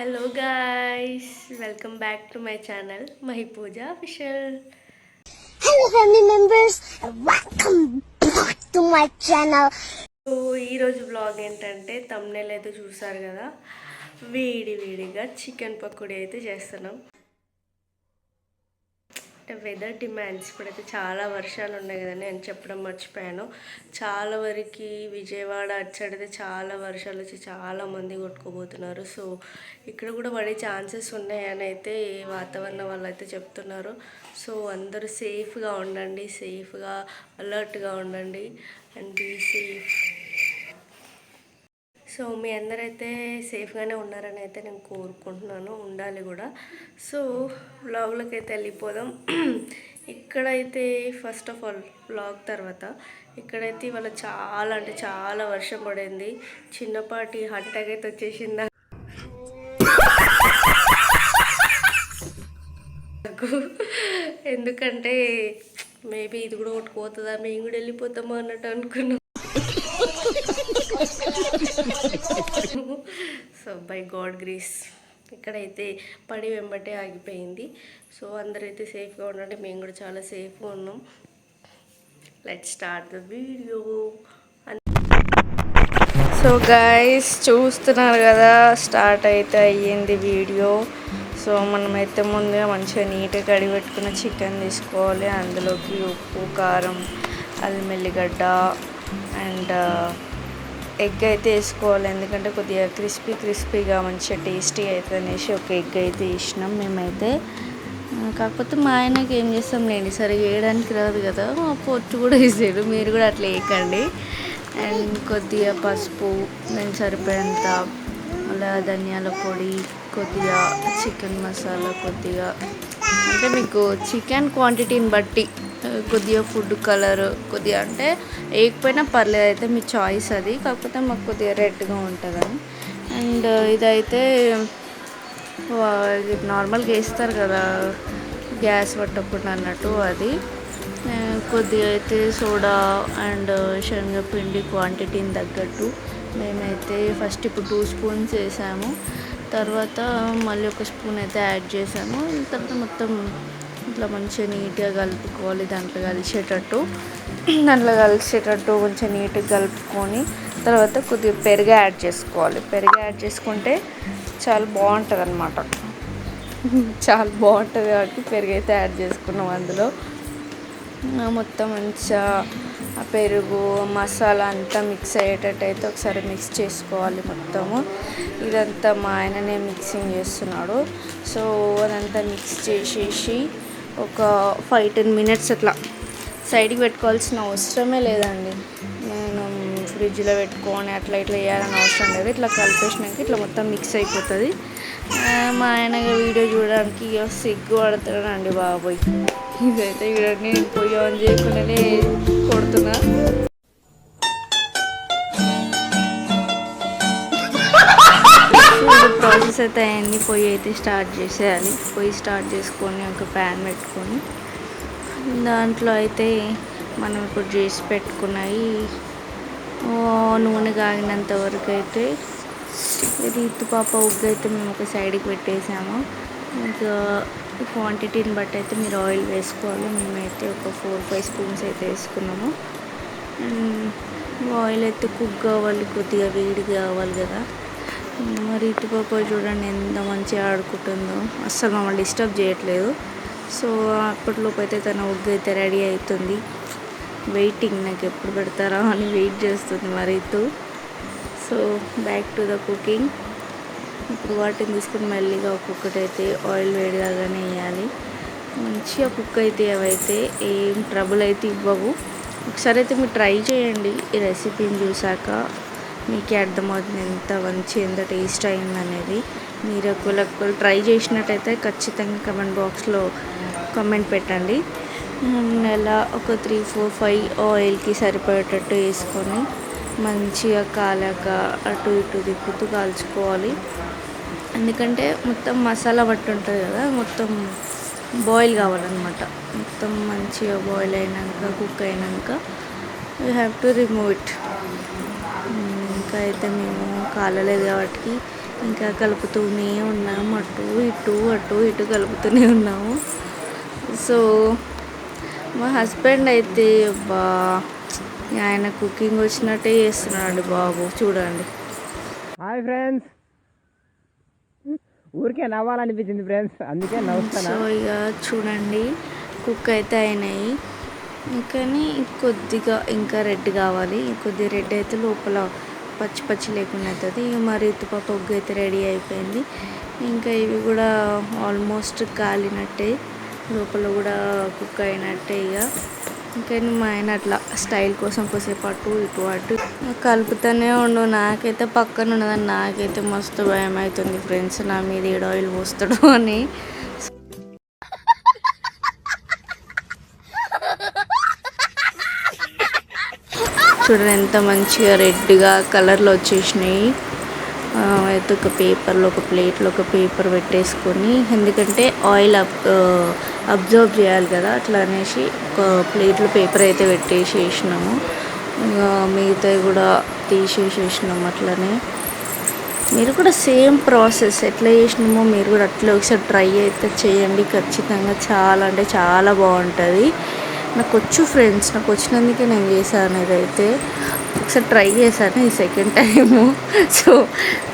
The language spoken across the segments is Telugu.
Hello guys welcome back to my channel Mahi Pooja official family members. And welcome back to my channel. So ఈరోజు బ్లాగ్ ఏంటంటే తమ్నేల్ అయితే చూసారు కదా? వేడి వేడిగా చికెన్ పకోడీ అయితే చేస్తున్నాం. అంటే వెదర్ డిమాండ్స్ ఇప్పుడైతే చాలా వర్షాలు ఉన్నాయి కదండి అని చెప్పడం మర్చిపోయాను. చాలా వరకు విజయవాడ అటు సైడ్ అయితే చాలా వర్షాలు వచ్చి చాలా మంది కొట్టుకోబోతున్నారు సో ఇక్కడ కూడా పడే ఛాన్సెస్ ఉన్నాయని అయితే వాతావరణం వాళ్ళు అయితే చెప్తున్నారు. సో అందరూ సేఫ్గా ఉండండి సేఫ్గా అలర్ట్గా ఉండండి. అండ్ బీ సేఫ్ సో మీ అందరైతే సేఫ్గానే ఉన్నారని అయితే నేను కోరుకుంటున్నాను. ఉండాలి కూడా. సో బ్లాగ్లోకి అయితే వెళ్ళిపోదాం. ఇక్కడైతే ఫస్ట్ ఆఫ్ ఆల్ బ్లాగ్ తర్వాత ఇక్కడైతే ఇవాళ చాలా అంటే చాలా వర్షం పడింది. చిన్నపాటి హార్ట్ అయితే వచ్చేసింది. ఎందుకంటే మేబీ ఇది కూడా ఒకటి పోతుందా? మేము కూడా వెళ్ళిపోతామా అన్నట్టు అనుకున్నాం. సో బై గాడ్ గ్రీస్ ఇక్కడైతే పడి వెంబటే ఆగిపోయింది. సో అందరైతే సేఫ్గా ఉండండి. మేము కూడా చాలా సేఫ్గా ఉన్నాం. Let start the video so guys చూస్తున్నారు కదా స్టార్ట్ అయితే అయ్యింది వీడియో సో మనమైతే ముందుగా మంచిగా నీట్గా కడిగి పెట్టుకున్న చికెన్ తీసుకోవాలి. అందులోకి ఉప్పు కారం అల్లం ఎల్లిగడ్డ అండ్ ఎగ్ అయితే వేసుకోవాలి. ఎందుకంటే కొద్దిగా క్రిస్పీ క్రిస్పీగా మంచిగా టేస్టీ అవుతుంది అనేసి ఒక ఎగ్ అయితే వేసినాం మేమైతే. కాకపోతే మా ఆయనకి ఏం చేస్తాం లేండి సరిగా వేయడానికి రాదు కదా. మా పొట్టు కూడా వేసాడు మీరు కూడా అట్లా వేయకండి. అండ్ కొద్దిగా పసుపు మేము సరిపోయేంత అలా ధనియాల పొడి కొద్దిగా చికెన్ మసాలా కొద్దిగా. అంటే మీకు చికెన్ క్వాంటిటీని బట్టి కొద్దిగా ఫుడ్ కలర్ కొద్దిగా అంటే వేయకపోయినా పర్లేదు అయితే మీ చాయిస్ అది. కాకపోతే మాకు కొద్దిగా రెడ్గా ఉంటుందని అండ్ ఇదైతే నార్మల్గా వేస్తారు కదా గ్యాస్ పట్టకుండా అన్నట్టు అది. కొద్దిగా అయితే సోడా అండ్ శనగపిండి క్వాంటిటీని తగ్గట్టు మేమైతే ఫస్ట్ ఇప్పుడు టూ స్పూన్స్ వేసాము. తర్వాత మళ్ళీ ఒక స్పూన్ అయితే యాడ్ చేసాము. తర్వాత మొత్తం ఇట్లా మంచిగా నీట్గా కలుపుకోవాలి దాంట్లో కలిసేటట్టు. దాంట్లో కలిసేటట్టు కొంచెం నీట్గా కలుపుకొని తర్వాత కొద్దిగా పెరుగు యాడ్ చేసుకోవాలి. పెరుగు యాడ్ చేసుకుంటే చాలా బాగుంటుంది అనమాట చాలా బాగుంటుంది కాబట్టి పెరుగు అయితే యాడ్ చేసుకున్నాం అందులో. మొత్తం మంచిగా ఆ పెరుగు మసాలా అంతా మిక్స్ అయ్యేటట్టు అయితే ఒకసారి మిక్స్ చేసుకోవాలి మొత్తము. ఇదంతా మా ఆయననే మిక్సింగ్ చేస్తున్నాడు. సో అదంతా మిక్స్ చేసేసి ఒక ఫైవ్ టెన్ మినిట్స్ అట్లా. సైడ్కి పెట్టుకోవాల్సిన అవసరమే లేదండి. నేను ఫ్రిడ్జ్లో పెట్టుకొని అట్లా ఇట్లా వేయాలని అవసరం లేదు. ఇట్లా కలిపేసినాక ఇట్లా మొత్తం మిక్స్ అయిపోతుంది. మా ఆయన వీడియో చూడడానికి ఇక సిగ్గు పడతాడండి బాబోయ్. ఇదైతే చూడండి నేను పొయ్యి ఆన్ చేయకుండానే కొడుతున్నా. ప్రాసెస్ అయితే అయింది పొయ్యి అయితే స్టార్ట్ చేసేయాలి. పొయ్యి స్టార్ట్ చేసుకొని ఒక ప్యాన్ పెట్టుకొని దాంట్లో అయితే మనం ఇప్పుడు చేసి పెట్టుకున్నాయి నూనె కాగినంత వరకు అయితే రీతుపాప ఉగ్గు అయితే మేము ఒక సైడ్కి పెట్టేసాము. ఇంకా క్వాంటిటీని బట్టి అయితే మీరు ఆయిల్ వేసుకోవాలి. మేమైతే ఒక ఫోర్ ఫైవ్ స్పూన్స్ అయితే వేసుకున్నాము. అండ్ ఆయిల్ అయితే కుక్ కావాలి కొద్దిగా వేడి కావాలి కదా. మరి ఇటు పాప చూడండి ఎంత మంచిగా ఆడుకుంటుందో. అస్సలు మమ్మల్ని డిస్టర్బ్ చేయట్లేదు. సో అప్పట్లోపు అయితే తన ఒగ్గు అయితే రెడీ అవుతుంది. వెయిటింగ్ నాకు ఎప్పుడు పెడతారా అని వెయిట్ చేస్తుంది మరి ఇటు so back to the cooking ఇప్పుడు వాటిని తీసుకుని మెల్లిగా ఒక్కొక్కటి అయితే ఆయిల్ వేడిగానే వేయాలి. మంచిగా కుక్ అయితే అవైతే ఏం ట్రబుల్ అయితే ఇవ్వవు. ఒకసారి అయితే మీరు ట్రై చేయండి ఈ రెసిపీని చూసాక. మీకే అర్థమవుతుంది ఎంత మంచి ఎంత టేస్ట్ అయింది అనేది మీరు ఒకవేళ ట్రై చేసినట్టయితే ఖచ్చితంగా కమెంట్ బాక్స్లో కమెంట్ పెట్టండి. నెల ఒక త్రీ ఫోర్ ఫైవ్ ఆయిల్కి సరిపడేటట్టు వేసుకొని మంచిగా కాలాక అటు ఇటు తిప్పుతూ కాల్చుకోవాలి. ఎందుకంటే మొత్తం మసాలా పట్టు ఉంటుంది కదా మొత్తం బాయిల్ కావాలన్నమాట. మొత్తం మంచిగా బాయిల్ అయినాక కుక్ అయినాక you have to remove it ఇంకా అయితే మేము కాలలేదు కాబట్టి ఇంకా కలుపుతూనే ఉన్నాము అటు ఇటు అటు ఇటు కలుపుతూనే ఉన్నాము. సో మా హస్బెండ్ అయితే బా ఆయన కుకింగ్ వచ్చినట్టే చేస్తున్నాడు బాబు. చూడండి. Hi friends. ఊరికే నవ్వాలనిపించింది ఫ్రెండ్స్. అందుకే నవ్వుతాను సో ఇక చూడండి కుక్ అయితే అయినాయి. కానీ కొద్దిగా ఇంకా రెడ్ కావాలి. కొద్దిగా రెడ్ అయితే లోపల పచ్చి పచ్చి లేకుండా అవుతుంది. ఇక మరి ఇటుపక్క ఒగ్గు అయితే రెడీ అయిపోయింది. ఇంకా ఇవి కూడా ఆల్మోస్ట్ కాలినట్టే. లోపల కూడా కుక్ అయినట్టే ఇక. ఇంకా మా ఆయన అట్లా స్టైల్ కోసం కొసేపు అటు ఇటు అటు. కలుపుతూనే ఉండు. నాకైతే పక్కన ఉన్నదని నాకైతే మస్తు భయం అవుతుంది ఫ్రెండ్స్. నా మీద ఏడాయిల్ ఆయిల్ పోస్తాడు అని. చూడండి ఎంత మంచిగా రెడ్గా కలర్లో వచ్చేసినాయి. అయితే ఒక పేపర్లో ఒక ప్లేట్లో ఒక పేపర్ పెట్టేసుకొని ఎందుకంటే ఆయిల్ అబ్ అబ్జర్వ్ చేయాలి కదా అట్లా అనేసి ఒక ప్లేట్లో పేపర్ అయితే పెట్టేసేసినాము. ఇంకా మిగతావి కూడా తీసేసేసినాము అట్లనే. మీరు కూడా సేమ్ ప్రాసెస్ ఎట్లా చేసినామో మీరు కూడా అట్లా ఒకసారి ట్రై అయితే చేయండి. ఖచ్చితంగా చాలా అంటే చాలా బాగుంటుంది. నాకు వచ్చు ఫ్రెండ్స్ నాకు వచ్చినందుకే నేను చేశాను ఇదైతే. ఒకసారి ట్రై చేశాను ఈ సెకండ్ టైము సో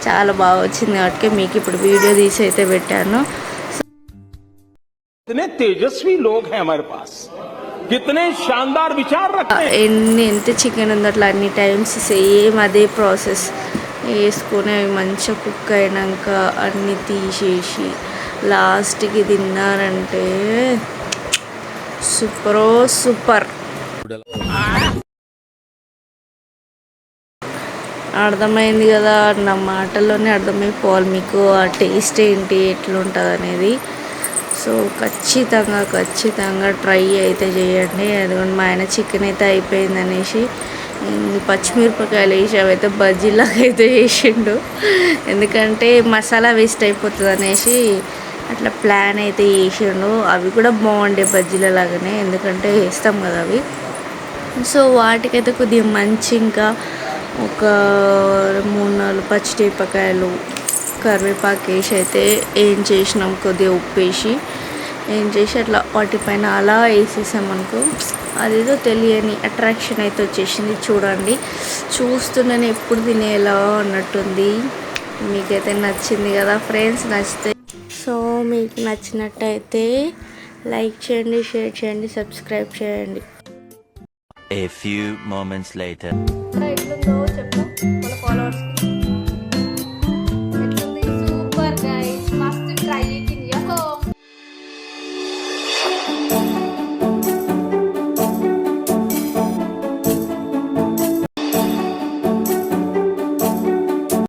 చాలా బాగా వచ్చింది కాబట్టి మీకు ఇప్పుడు వీడియో తీసి అయితే పెట్టాను. తేజస్వి ఎన్ని ఎంత చికెన్ ఉందో అట్లా అన్ని టైమ్స్ సేమ్ అదే ప్రాసెస్ వేసుకొని అవి మంచిగా కుక్ అయినాక అన్నీ తీసేసి లాస్ట్కి తిన్నారంటే సూపరో సూపర్ అర్థమైంది కదా నా మాటల్లోనే అర్థమైపోవాలి మీకు ఆ టేస్ట్ ఏంటి ఎట్లుంటుంది అనేది సో ఖచ్చితంగా ఖచ్చితంగా ట్రై అయితే చేయండి. అదిగోండి మా ఆయన చికెన్ అయితే అయిపోయింది అనేసి పచ్చిమిరపకాయలు వేసి అవైతే బజ్జీలాగా అయితే చేసిండు. ఎందుకంటే మసాలా వేస్ట్ అయిపోతుంది అనేసి అట్లా ప్లాన్ అయితే చేసిండు. అవి కూడా బాగుండే బజ్జీల లాగానే ఎందుకంటే వేస్తాం కదా అవి. సో వాటికైతే కొద్దిగా మంచి ఇంకా ఒక మూడు నాలుగు పచ్చిమిరపకాయలు కరివేపాకు వేసి అయితే ఏం చేసినాం కొద్దిగా ఉప్పు వేసి. ఏం చేసి అట్లా వాటిపైన అలా వేసేసామనుకో అదేదో తెలియని అట్రాక్షన్ అయితే వచ్చేసింది చూడండి. చూస్తున్నాను ఎప్పుడు తినేలా అన్నట్టుంది. మీకైతే నచ్చింది కదా ఫ్రెండ్స్ నచ్చితే మీకు నచ్చినట్టయితే లైక్ చేయండి షేర్ చేయండి సబ్స్క్రైబ్ చేయండి A few moments later.